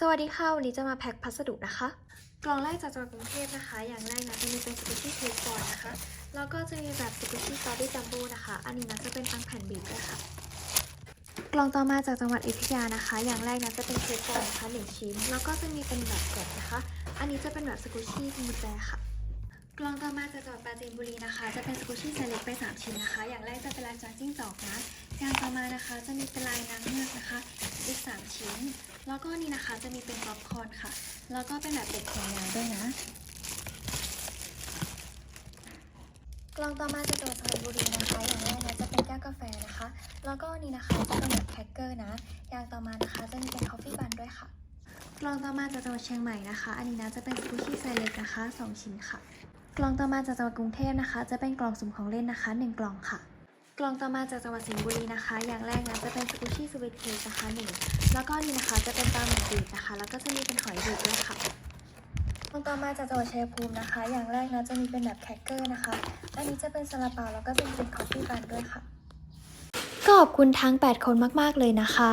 สวัสดีค่ะวันนี้จะมาแพ็คพัสดุนะคะ กล่องแรกจากจังหวัดกรุงเทพนะคะ อย่างแรกนะจะมีเป็นสกุชี่เค้กก่อนนะคะ แล้วก็จะมีแบบสกุชี่ซอสดิจัมโบ้นะคะ อันนี้นะจะเป็นตังแผ่นบีบด้วยค่ะ กล่องต่อมาจากจังหวัดอยุธยานะคะ อย่างแรกนะจะเป็นเค้กก่อนนะคะหนึ่งชิ้น แล้วก็จะมีเป็นแบบกะนะคะ อันนี้จะเป็นแบบสกุชี่มูแจค่ะ กล่องต่อมาจากจังหวัดปราจีนบุรีนะคะ จะเป็นสกุชชี่ไซเล็กไป3ชิ้นนะคะ อย่างแรกจะเป็นลายจานจิ้งจอกนะอย่างต่อมานะคะ จะมีเป็นลายนางเงือกนะคะ แล้วก็นี่นะคะจะมีเป็นป๊อปคอร์นค่ะ แล้วก็เป็นแบบเด็กแขนยาวด้วยนะ กล่องต่อมาจากจังหวัดสระบุรีนะคะอย่างแรกนะจะเป็นแก้วกาแฟนะคะ แล้วก็นี่นะคะจะเป็นแบบแคคเกอร์นะ อย่างต่อมานะคะจะมีเป็นคอฟฟี่บันด้วยค่ะ กล่องต่อมาจากจังหวัดเชียงใหม่นะคะ อันนี้นะจะเป็นสกูชี่ไซเล็กนะคะ 2 ชิ้นค่ะ กล่องต่อมาจากจังหวัดกรุงเทพนะคะ จะเป็นกล่องสุ่มของเล่นนะคะ 1 กล่องค่ะ กล่องต่อมาจากจังหวัดสิงห์บุรีนะคะ อย่างแรกนะจะเป็นสกูชี่สวีทเคนะคะหนึ่งแล้วก็นี่นะคะจะเป็นปลาหมึกบีบนะคะ แล้วก็จะมีเป็นหอยบีบด้วยค่ะกล่องต่อมาจากจังหวัดชัยภูมินะคะ อย่างแรกนะจะมีเป็นแบบแคคเกอร์นะคะ อันนี้จะเป็นซาลาเปาแล้วก็เป็นเป็นคอฟฟี่บันด้วยค่ะ ก็ขอบคุณทั้ง 8 คนมาก ๆ เลยนะคะ